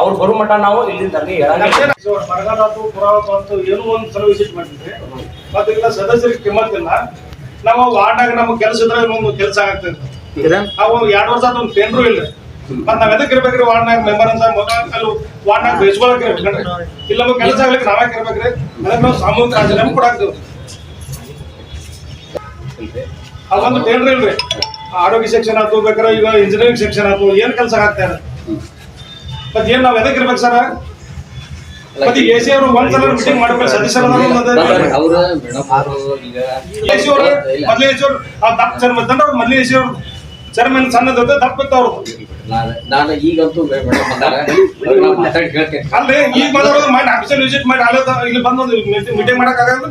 ಅವ್ರು ಬರೋ ಮಟ್ಟ ನಾವು ಇಲ್ಲಿಂದ ಧರಣಿ ಹೇಳಂಗಿಲ್ಲ ಬರಗಾಲ ಪುರಾವತ್ತು ಏನೋ ಒಂದು ಸಲ ವಿಸಿಟ್ ಮಾಡಿದ್ರಿ ಮತ್ತೆ ಇಲ್ಲ ಸದಸ್ಯರಿಗೆ ಕಿಮ್ಮತ್ತಿಲ್ಲ. ನಾವು ವಾರ್ಡ್ನಾಗ ನಮ್ಗೆ ಕೆಲಸ ಇದ್ರೆ ಒಂದು ಕೆಲಸ ಆಗ್ತದೆ ಅವು ಎರಡು ವರ್ಷ ಆದ ಒಂದು ಟೆಂಡ್ರು ಇಲ್ಲ. ಮತ್ ನಾವ್ ಎದಕ್ ಇರ್ಬೇಕ್ರಿ ವಾರ್ಡ್ನಾಗ ಮೆಂಬರ್ ಅಂತ? ಮೊದಲು ವಾರ್ಡ್ನಾಗ ಬೇಸ್ಕೊಳಕ್ ಇಲ್ಲ ನಮ್ಗೆ ಕೆಲಸ ಆಗ್ಲಿಕ್ಕೆ ನಾವೇ ಇರ್ಬೇಕ್ರಿ. ಅದಕ್ಕೆ ನಾವು ಸಾಮೂಹಿಕ ರಾಜೀನಾಮೆ ಕೊಡಾಕ್ತೇವೆ. ಅದೊಂದು ಟೆಂಡ್ರ್ ಇಲ್ರಿ. ಆರೋಗ್ಯ ಸೆಕ್ಷನ್ ಆಯ್ತು ಬೇಕಾದ್ರೆ ಈಗ ಇಂಜಿನಿಯರಿಂಗ್ ಸೆಕ್ಷನ್ ಆಯ್ತು ಏನ್ ಕೆಲಸ ಆಗ್ತಾ ಇದೆ. ಮತ್ ಏನ್ ನಾವ್ ಎದಕ್ಕಿರ್ಬೇಕು ಸರ್? ಮತ್ತೆ ಎ ಸಿ ಅವರು ಒಂದ್ಸಲ ಮೀಟಿಂಗ್ ಮಾಡ್ಬೇಕು ಸದಸ್ಯರ ಅವ್ರ ಮೇಡಮ್ ಅವರು ಈಗ ಎ ಸಿ ಅವರು ಮೊದ್ಲು ಎ ಸಿ ಅವರು ದಪ್ಪ ಚರ್ಮ ಇದ್ದಂದ್ರೆ ಅವ್ರು ಮೊದ್ಲು ಎ ಸಿ ಅವರು ಚರ್ಮ ಸಣ್ಣದ ದಪ್ಪ ಇತ್ತು ಅವ್ರು. ನಾನು ಈಗಂತೂ ಅಲ್ರಿ ಈಗ ಮಾಡಿ ಆಫೀಸಲ್ಲಿ ವಿಸಿಟ್ ಮಾಡಿ ಅಲ್ಲೇ ಇಲ್ಲಿ ಬಂದು ಒಂದು ಮೀಟಿಂಗ್ ಮಾಡಕ್ ಆಗಲ್ಲ?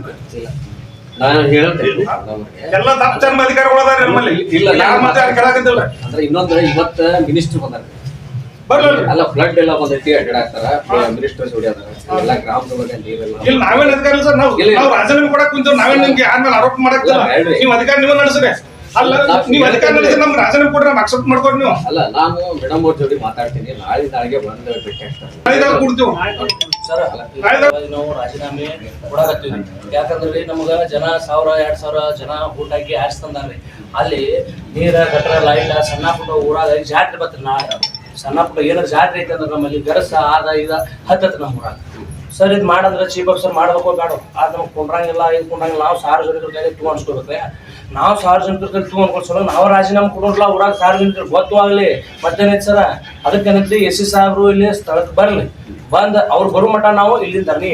ನಾನು ಹೇಳ್ತೇನೆ. ಅವ್ರಿಗೆ. ಎಲ್ಲ ದಪ್ಪ ಚರ್ಮ ಅಧಿಕಾರಿಗಳು ಅದಾರ ನಮ್ಮಲ್ಲಿ. ಇಲ್ಲ, ಯಾರ ಮತ್ತೆ ಅಂದ್ರೆ ಇನ್ನೊಂದು ಇವತ್ತ ಮಿನಿಸ್ಟರ್ ಬಂದಾರ. ಅಲ್ಲ ಫ್ಲಡ್ ಎಲ್ಲ ಬಂದೈತಿ ಅಡ್ಡಾಡ್ತಾರ ಮಿನಿಸ್ಟರ್ಸ್ ಹೊಡಿಯಾದಾರ ಎಲ್ಲ ಗ್ರಾಮದೊಳಗೆ ನೀರೆಲ್ಲ ಇಲ್ಲಿ ನಾವೇನ್ ಅಧಿಕಾರಿ ಇಲ್ಲ ಸರ್? ನಾವು. ನಾವು ರಾಜೀನಾಮೆ ಕೊಡಕ್ ಕುಂತೀವಿ. ನಾವೇನ್ ನಿಮ್ಗೆ ಯಾರ ಮೇಲೆ ಆರೋಪ ಮಾಡಕ್ತಿಲ್ಲ ನೀವು ಅಧಿಕಾರ ನೀವು ನಡೆಸ್ರಿ. ಅಲ್ಲ ನೀವು ಅಧಿಕಾರ ನಡೆಸಿ ನಮ್ಗೆ ರಾಜೀನಾಮೆ ಕೊಡ್ರಿ ನಾವು ಅಕ್ಸೆಪ್ಟ್ ಮಾಡ್ಕೊಡಿ ನೀವು. ಅಲ್ಲ ನಾನು ಮೇಡಮ್ ಅವ್ರ ಜೋಡಿ ಮಾತಾಡ್ತೀನಿ. ನಾಳೆ ನಾಳೆಗೆ ಬಂದು ಭೇಟಿ ಆಗ್ತಾರೆ ನಾಳಿದಾಗ ಕೊಡ್ತೀವಿ. ಸರ್ ನಾವು ರಾಜೀನಾಮೆ ಕೊಡಕತ್ತೀವಿ. ಯಾಕಂದ್ರೆ ನಮಗ ಜನ ಸಾವಿರ ಎರಡ್ ಸಾವಿರ ಜನ ಊಟ ಹಾಕಿ ಆರಿಸ್ತಂದಾರ್ರಿ ಅಲ್ಲಿ ನೀರ ಗಟ್ರ ಲೈಟ್ ಸಣ್ಣ ಪುಟ್ಟ ಊರಾಗ ಜಾತ್ರೆ ಬರ್ತಾರೆ ನಾ ಸಣ್ಣ ಪುಟ್ಟ ಏನಾರ ಜಾತ್ರೆ ಐತೆ ಅಂದ್ರೆ ನಮ್ಮಲ್ಲಿ ಗರಸ ಆದ ಇದ ಹತ್ತತ್ ನಮ್ಮ ಊರಾಗ. ಸರ್ ಇದು ಮಾಡಂದ್ರೆ ಚೀಫ್ ಆಫೀಸರ್ ಮಾಡ್ಬೇಕು ಬೇಡ. ಆದ್ರೆ ನಮ್ಗೆ ಕೊಂಡ್ರಂಗಿಲ್ಲ ಇದು ಕೊಂಡ್ರಂಗಿಲ್ಲ ನಾವು ಸಾರ್ವಜನಿಕರ ಕೈಲಿ ತೂ ಅನ್ಸ್ಕೋಬೇಕ್ರೆ ನಾವು ಸಾರ್ವಜನಿಕರ ಕೈಲಿ ತೂ ಅನ್ಕೊಳ್ಸೋಲ್ಲ ನಾವು ರಾಜೀನಾಮೆ ಕೊಡೋಲ್ಲ ಊರಾಗ ಸಾರ್ವಜನಿಕರು ಗೊತ್ತು ಆಗಲಿ. ಮತ್ತೇನೈತಿ ಸರ ಅದಕ್ಕೇನೈತಿ ಎಸ್ ಸಿ ಸಾಹೇಬರು ಇಲ್ಲಿ ಸ್ಥಳಕ್ಕೆ ಬರ್ಲಿ. ಬಂದ್ ಅವ್ರು ಬರೋ ಮಠ ನಾವು ಇಲ್ಲಿಂದ ಧರಣಿ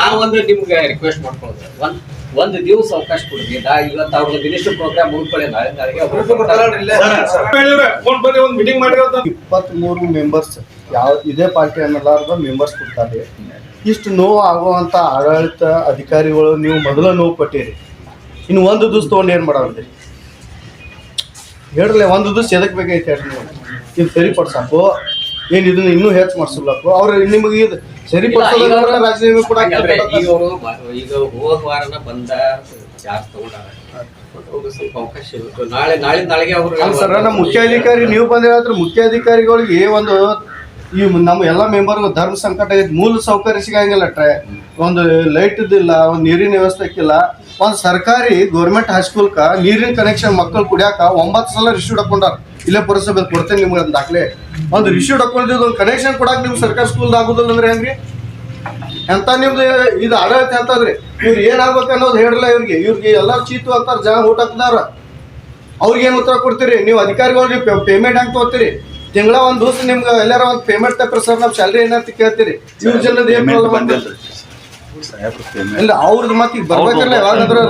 ನಾವೊಂದು ನಿಮ್ಗೆ ರಿಕ್ವೆಸ್ಟ್ ಮಾಡ್ಕೊಳ್ಳೋದು ಒಂದ್ ದಿವಸ ಅವಕಾಶ ಕೊಡ್ರಿ ನಾ ಇವತ್ತು ಅವ್ರ ಮಿನಿಸ್ಟರ್ ಪ್ರೋಗ್ರಾಮ್ ಮುಗಿದ್ಕೊಳ್ಳಿ ನಾಳೆ ಮೂರು ಮೆಂಬರ್ಸ್ ಯಾವ ಇದೇ ಪಾರ್ಟಿ ಅನ್ನಲಾರ್ದ ಮೆಂಬರ್ಸ್ ಕೊಡ್ತಾರೆ. ಇಷ್ಟು ನೋವು ಆಗುವಂತ ಆಡಳಿತ ಅಧಿಕಾರಿಗಳು ನೀವು ಮೊದಲ ನೋವು ಪಟ್ಟಿರಿ. ಇನ್ನು ಒಂದು ದಿವಸ ತಗೊಂಡು ಏನು ಮಾಡೋದ್ರಿ? ಹೇಳ್ರಲ್ಲ ಒಂದು ದಿವಸ ಎದಕ್ಕೆ ಬೇಕೈತೆ ಹೇಳ್ರಿ ನೀವು? ಇದು ಸರಿಪಡ್ಸಾಕು ಏನು ಇದನ್ನ ಇನ್ನೂ ಹೆಚ್ಚು ಮಾಡಿಸ್ಲಾಕು ಅವ್ರು ನಿಮಗೆ ಇದು ಸರಿಪಡಿಸೋದ್ರ ರಾಜೀನಾಮೆ ಕೂಡ ಈಗ ಅವರು ಈಗ ಹೋದ ವಾರನ ಬಂದ ಚಾರ್ಜ್ ತಗೊಂಡಾರ. ಸ್ವಲ್ಪ ಅವಕಾಶ ಇರುತ್ತೆ. ನಾಳೆ ನಾಳೆ ನಾಳೆಗೆ ಅವರು ಸರ್ ನಮ್ಮ ಮುಖ್ಯಾಧಿಕಾರಿ ನೀವು ಬಂದಿರ ಮುಖ್ಯಾಧಿಕಾರಿಗಳಿಗೆ ಒಂದು ಈ ನಮ್ಮ ಎಲ್ಲ ಮೆಂಬರ್ ಧರ್ಮ ಸಂಕಟ ಐತಿ ಮೂಲ ಸೌಕರ್ಯ ಸಿಗಂಗಿಲ್ಲ ಟ್ರೈ. ಒಂದು ಲೈಟ್ ಇದ್ದಿಲ್ಲ ಒಂದು ನೀರಿನ ವ್ಯವಸ್ಥೆ ಇಲ್ಲ ಒಂದು ಸರ್ಕಾರಿ ಗೌರ್ಮೆಂಟ್ ಹೈಸ್ಕೂಲ್ಕ ನೀರಿನ ಕನೆಕ್ಷನ್ ಮಕ್ಕಳು ಕುಡಿಯಾಕ ಒಂಬತ್ತು ಸಲ ರಿಶ್ಯೂಡ್ ಹಾಕೊಂಡಾರ. ಇಲ್ಲೇ ಪುರಸಭೆ ಕೊಡ್ತೇನೆ ನಿಮ್ಗೆ ಒಂದು ದಾಖಲೆ. ಒಂದು ರಿಶ್ಯೂಡ್ ಡಾಕ್ಯುಮೆಂಟ್ ಒಂದು ಕನೆಕ್ಷನ್ ಕೊಡಕ್ಕೆ ನಿಮ್ಗೆ ಸರ್ಕಾರಿ ಸ್ಕೂಲ್ ಆಗುದಿಲ್ಲ ಅಂದ್ರೆ ಹೆಂಗ್ರಿ? ಎಂತ ನಿಮ್ದು ಇದು ಆಡಳಿತ ಎಂತದ್ರಿ ಇವ್ರು ಏನಾಗ್ಬೇಕು ಅನ್ನೋದು ಹೇಳಿಲ್ಲ ಇವ್ರಿಗೆ. ಇವ್ರಿಗೆ ಎಲ್ಲ ಚೀತು ಅಂತಾರ ಜನ ಊಟ ಹಾಕ್ತಾರ ಅವ್ರಿಗೆ ಏನು ಉತ್ತರ ಕೊಡ್ತೀರಿ? ನೀವು ಅಧಿಕಾರಿಗಳಿಗೆ ಪೇಮೆಂಟ್ ಹೆಂಗ್ ತಗೋತೀರಿ? ತಿಂಗಳ ಒಂದ್ ದಿವಸ ನಿಮ್ಗೆ ಎಲ್ಲಾರ ಒಂದು ಪೇಮೆಂಟ್ ತಪ್ಪ್ರಿ ಸರ್ ನಾವು ಸ್ಯಾಲ್ರಿ ಏನಂತ ಕೇಳ್ತೀರಿ? ಇವ್ರ ಜನದ ಏನ್ ಇಲ್ಲ ಅವ್ರದ್ದು ಮತ್ತೆ ಈಗ ಬರ್ಬೇಕಲ್ಲ ಯಾವಾಗಾದ್ರೂ.